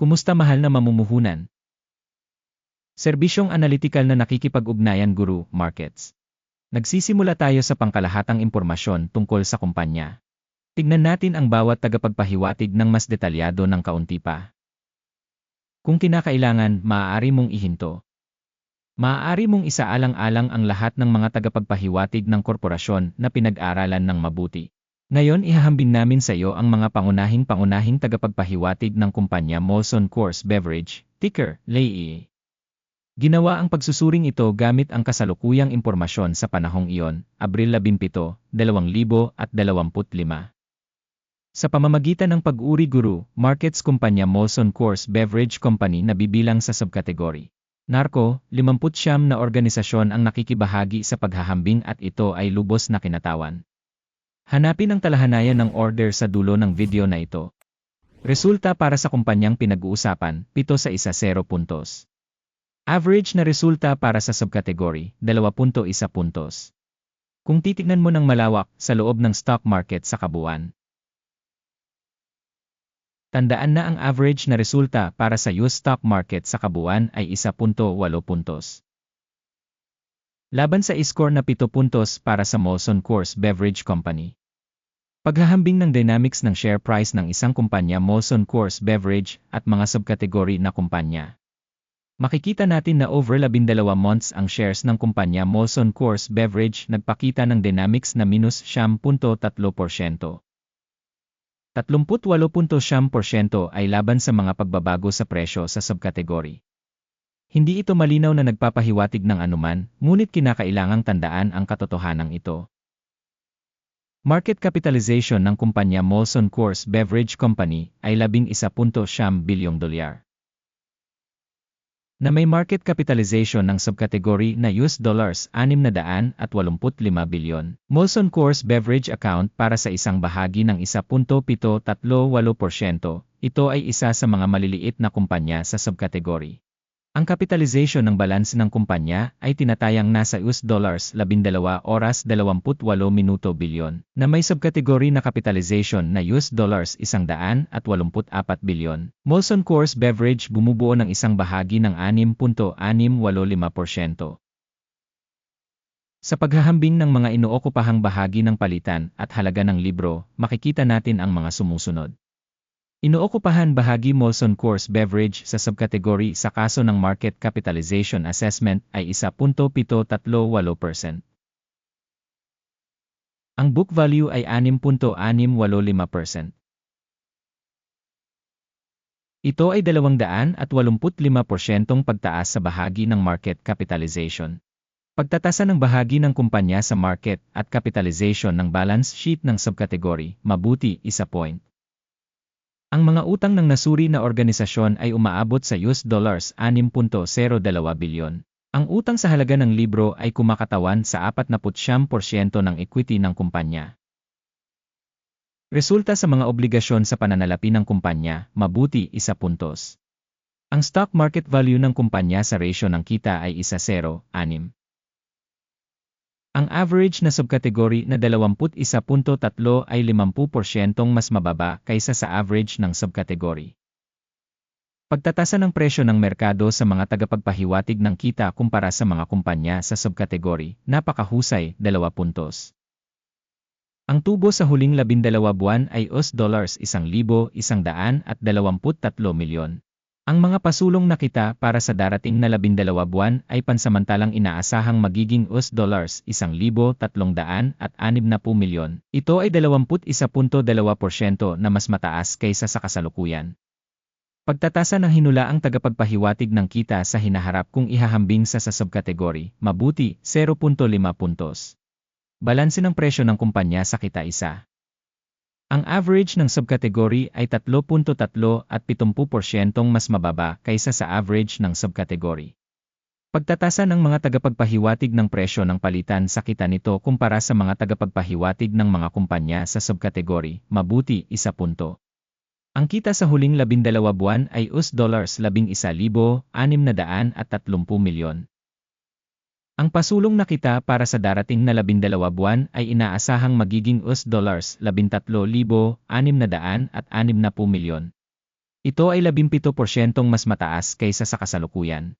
Kumusta mahal na mamumuhunan? Serbisyong analytical na nakikipag-ugnayan guru, markets. Nagsisimula tayo sa pangkalahatang impormasyon tungkol sa kumpanya. Tignan natin ang bawat tagapagpahiwatig ng mas detalyado ng kaunti pa. Kung kinakailangan, maaari mong ihinto. Maaari mong isaalang-alang ang lahat ng mga tagapagpahiwatig ng korporasyon na pinag-aralan ng mabuti. Ngayon ihahambing namin sa iyo ang mga pangunahing-pangunahing tagapagpahiwatig ng kumpanya Molson Coors Beverage, ticker, LAE. Ginawa ang pagsusuring ito gamit ang kasalukuyang impormasyon sa panahong iyon, Abril 17, 2025. Sa pamamagitan ng pag-uri guru, markets kumpanya Molson Coors Beverage Company na bibilang sa subkategory. Narco, 50 na organisasyon ang nakikibahagi sa paghahambing at ito ay lubos na kinatawan. Hanapin ang talahanayan ng order sa dulo ng video na ito. Resulta para sa kumpanyang pinag-uusapan, 7 sa isa 0 puntos. Average na resulta para sa subkategory, 2.1 puntos. Kung titignan mo ng malawak sa loob ng stock market sa kabuuan. Tandaan na ang average na resulta para sa US stock market sa kabuuan ay 1.8 puntos. Laban sa score na 7 puntos para sa Molson Coors Beverage Company. Paghahambing ng dynamics ng share price ng isang kumpanya Molson Coors Beverage at mga subkategory na kumpanya. Makikita natin na over 12 months ang shares ng kumpanya Molson Coors Beverage nagpakita ng dynamics na minus 10.3%. 38.7% ay laban sa mga pagbabago sa presyo sa subkategory. Hindi ito malinaw na nagpapahiwatig ng anuman, ngunit kinakailangang tandaan ang katotohanan ito. Market capitalization ng kumpanya Molson Coors Beverage Company ay 11.7 bilyong dolyar. Na may market capitalization ng subkategory na US dollars 685 bilyon. Molson Coors Beverage account para sa isang bahagi ng 1.738%. Ito ay isa sa mga maliliit na kumpanya sa subkategory. Ang capitalization ng balance ng kumpanya ay tinatayang nasa US dollars 12 oras 28 minuto bilyon, na may subkategory na capitalization na US dollars 184 bilyon. Molson Coors Beverage bumubuo ng isang bahagi ng 6.685%. Sa paghahambing ng mga inookupahang bahagi ng palitan at halaga ng libro, makikita natin ang mga sumusunod. Inookupahan bahagi Molson Coors Beverage sa subkategory sa kaso ng Market Capitalization Assessment ay 1.738%. Ang book value ay 6.685%. Ito ay 285% pagtaas sa bahagi ng market capitalization. Pagtatasa ng bahagi ng kumpanya sa market at capitalization ng balance sheet ng subkategory, mabuti, isa point. Ang mga utang ng nasuri na organisasyon ay umaabot sa US dollars 6.02 bilyon. Ang utang sa halaga ng libro ay kumakatawan sa 49% ng equity ng kumpanya. Resulta sa mga obligasyon sa pananalapi ng kumpanya, mabuti isa puntos. Ang stock market value ng kumpanya sa ratio ng kita ay isa 0, 6. Ang average na subkategory na 21.3 ay 50% mas mababa kaysa sa average ng subkategory. Pagtatasa ng presyo ng merkado sa mga tagapagpahiwatig ng kita kumpara sa mga kumpanya sa subkategory, napakahusay, 2 puntos. Ang tubo sa huling 12 buwan ay US dollars 1,123 milyon. Ang mga pasulong na kita para sa darating na labindalawa buwan ay pansamantalang inaasahang magiging US dollars 1,360 milyon. Ito ay 21.2% na mas mataas kaysa sa kasalukuyan. Pagtatasa ng hinulaang tagapagpahiwatig ng kita sa hinaharap kung ihahambing sa sa subkategory, mabuti, 0.5 puntos. Balanse ng presyo ng kumpanya sa kita isa. Ang average ng subkategory ay 3.3 at 70% mas mababa kaysa sa average ng subkategory. Pagtatasa ng mga tagapagpahiwatig ng presyo ng palitan sa kita nito kumpara sa mga tagapagpahiwatig ng mga kumpanya sa subkategory, mabuti, isa punto. Ang kita sa huling 12 buwan ay US dollars 11,630 milyon. Ang pasulong na kita para sa darating na labindalawa buwan ay inaasahang magiging US dollars 13,660 milyon. Ito ay 17% mas mataas kaysa sa kasalukuyan.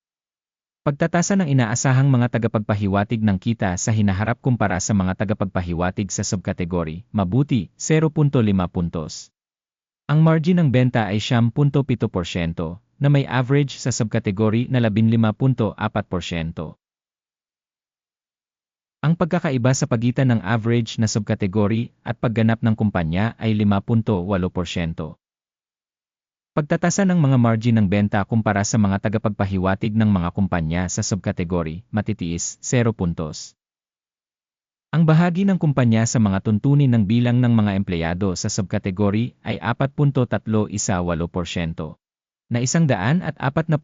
Pagtatasa ng inaasahang mga tagapagpahiwatig ng kita sa hinaharap kumpara sa mga tagapagpahiwatig sa subkategory, mabuti, 0.5 puntos. Ang margin ng benta ay 10.7% na may average sa subkategory na 15.4%. Ang pagkakaiba sa pagitan ng average na subkategory at pagganap ng kumpanya ay 5.8%. Pagtatasa ng mga margin ng benta kumpara sa mga tagapagpahiwatig ng mga kumpanya sa subkategory, matitiis, 0 puntos. Ang bahagi ng kumpanya sa mga tuntunin ng bilang ng mga empleyado sa subkategory ay 4.318%, na isang daan at 48%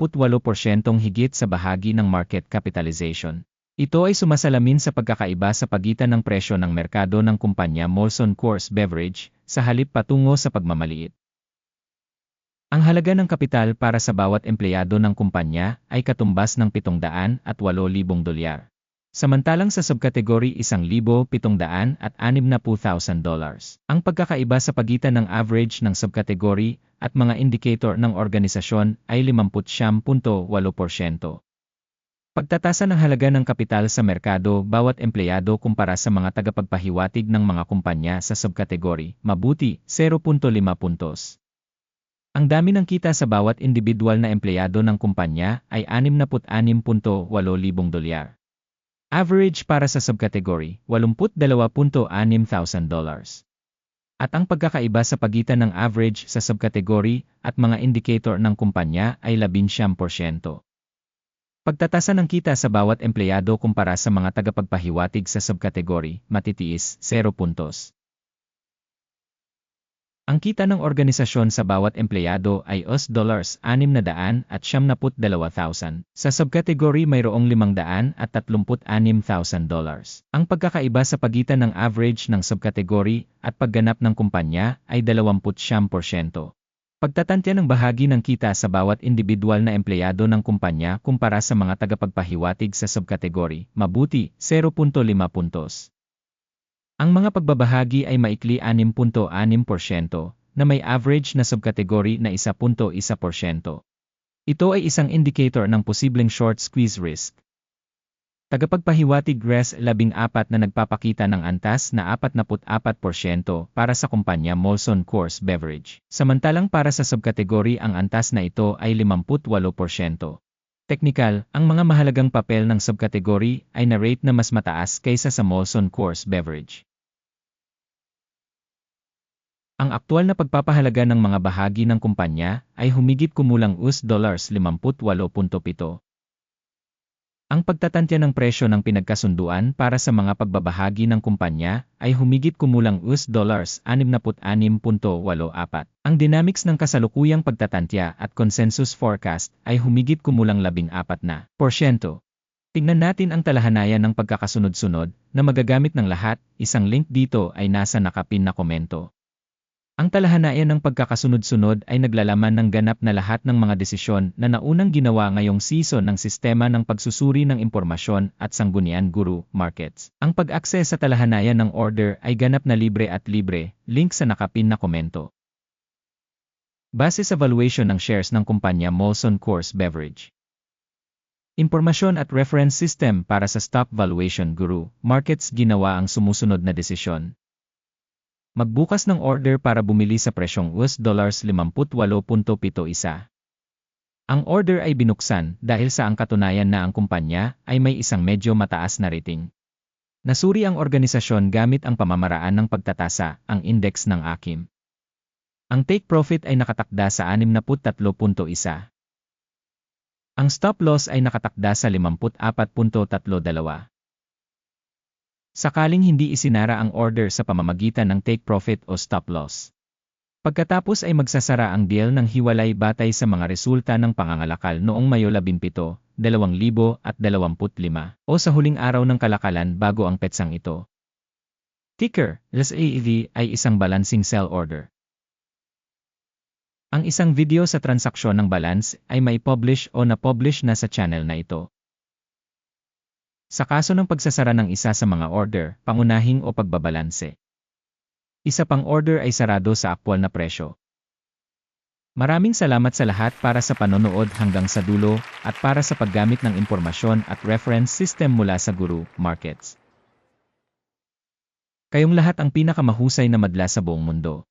higit sa bahagi ng market capitalization. Ito ay sumasalamin sa pagkakaiba sa pagitan ng presyo ng merkado ng kumpanya Molson Coors Beverage sa halip patungo sa pagmamaliit. Ang halaga ng kapital para sa bawat empleyado ng kumpanya ay katumbas ng 700 at 8,000 dolyar. Samantalang sa subkategory 1,700 at 60,000 dollars. Ang pagkakaiba sa pagitan ng average ng subkategory at mga indicator ng organisasyon ay 50.8%. Pagtatasa ng halaga ng kapital sa merkado bawat empleyado kumpara sa mga tagapagpahiwatig ng mga kumpanya sa subkategory, mabuti, 0.5 puntos. Ang dami ng kita sa bawat individual na empleyado ng kumpanya ay 66.8,000 dolyar. Average para sa subkategory, 82.6,000 dollars. At ang pagkakaiba sa pagitan ng average sa subkategory at mga indicator ng kumpanya ay 11%. Pagtatasa ng kita sa bawat empleyado kumpara sa mga tagapagpahiwatig sa subkategory, matitiis, 0 puntos. Ang kita ng organisasyon sa bawat empleyado ay US dollars 600 at 72,000. Sa subkategory mayroong 500 at 36,000 dollars. Ang pagkakaiba sa pagitan ng average ng subkategory at pagganap ng kumpanya ay 20%. Pagtatantya ng bahagi ng kita sa bawat individual na empleyado ng kumpanya kumpara sa mga tagapagpahiwatig sa subkategory, mabuti, 0.5 puntos. Ang mga pagbabahagi ay maikli 6.6% na may average na subkategory na 1.1%. Ito ay isang indicator ng posibleng short squeeze risk. Tagapagpahiwatig RES 14 na nagpapakita ng antas na 44% para sa kumpanya Molson Coors Beverage. Samantalang para sa subkategory ang antas na ito ay 58%. Technical, ang mga mahalagang papel ng subkategory ay na-rate na mas mataas kaysa sa Molson Coors Beverage. Ang aktual na pagpapahalaga ng mga bahagi ng kumpanya ay humigit kumulang US dollars 58.7. Ang pagtatantya ng presyo ng pinagkasunduan para sa mga pagbabahagi ng kumpanya ay humigit kumulang US dollars 66.84. Ang dynamics ng kasalukuyang pagtatantya at consensus forecast ay humigit kumulang 14 na porsyento. Tingnan natin ang talahanayan ng pagkakasunod-sunod na magagamit ng lahat. Isang link dito ay nasa nakapin na komento. Ang talahanayan ng pagkakasunod-sunod ay naglalaman ng ganap na lahat ng mga desisyon na naunang ginawa ngayong season ng sistema ng pagsusuri ng impormasyon at sanggunian guru markets. Ang pag-access sa talahanayan ng order ay ganap na libre at libre, link sa nakapin na komento. Base sa valuation ng shares ng kumpanya Molson Coors Beverage. Impormasyon at reference system para sa stock valuation guru markets ginawa ang sumusunod na desisyon. Magbukas ng order para bumili sa presyong US dollars 58.71. Ang order ay binuksan dahil sa ang katunayan na ang kumpanya ay may isang medyo mataas na rating. Nasuri ang organisasyon gamit ang pamamaraan ng pagtatasa, ang index ng AKIM. Ang take profit ay nakatakda sa 63.1. Ang stop loss ay nakatakda sa 54.32. Sakaling hindi isinara ang order sa pamamagitan ng take profit o stop loss. Pagkatapos ay magsasara ang deal ng hiwalay batay sa mga resulta ng pangangalakal noong Mayo 17, 2025 o sa huling araw ng kalakalan bago ang petsang ito. Ticker, LSAEV ay isang balancing sell order. Ang isang video sa transaksyon ng balance ay may publish o na-publish na sa channel na ito. Sa kaso ng pagsasara ng isa sa mga order, pangunahing o pagbabalanse. Isa pang order ay sarado sa aktwal na presyo. Maraming salamat sa lahat para sa panonood hanggang sa dulo at para sa paggamit ng impormasyon at reference system mula sa Guru Markets. Kayong lahat ang pinakamahusay na madla sa buong mundo.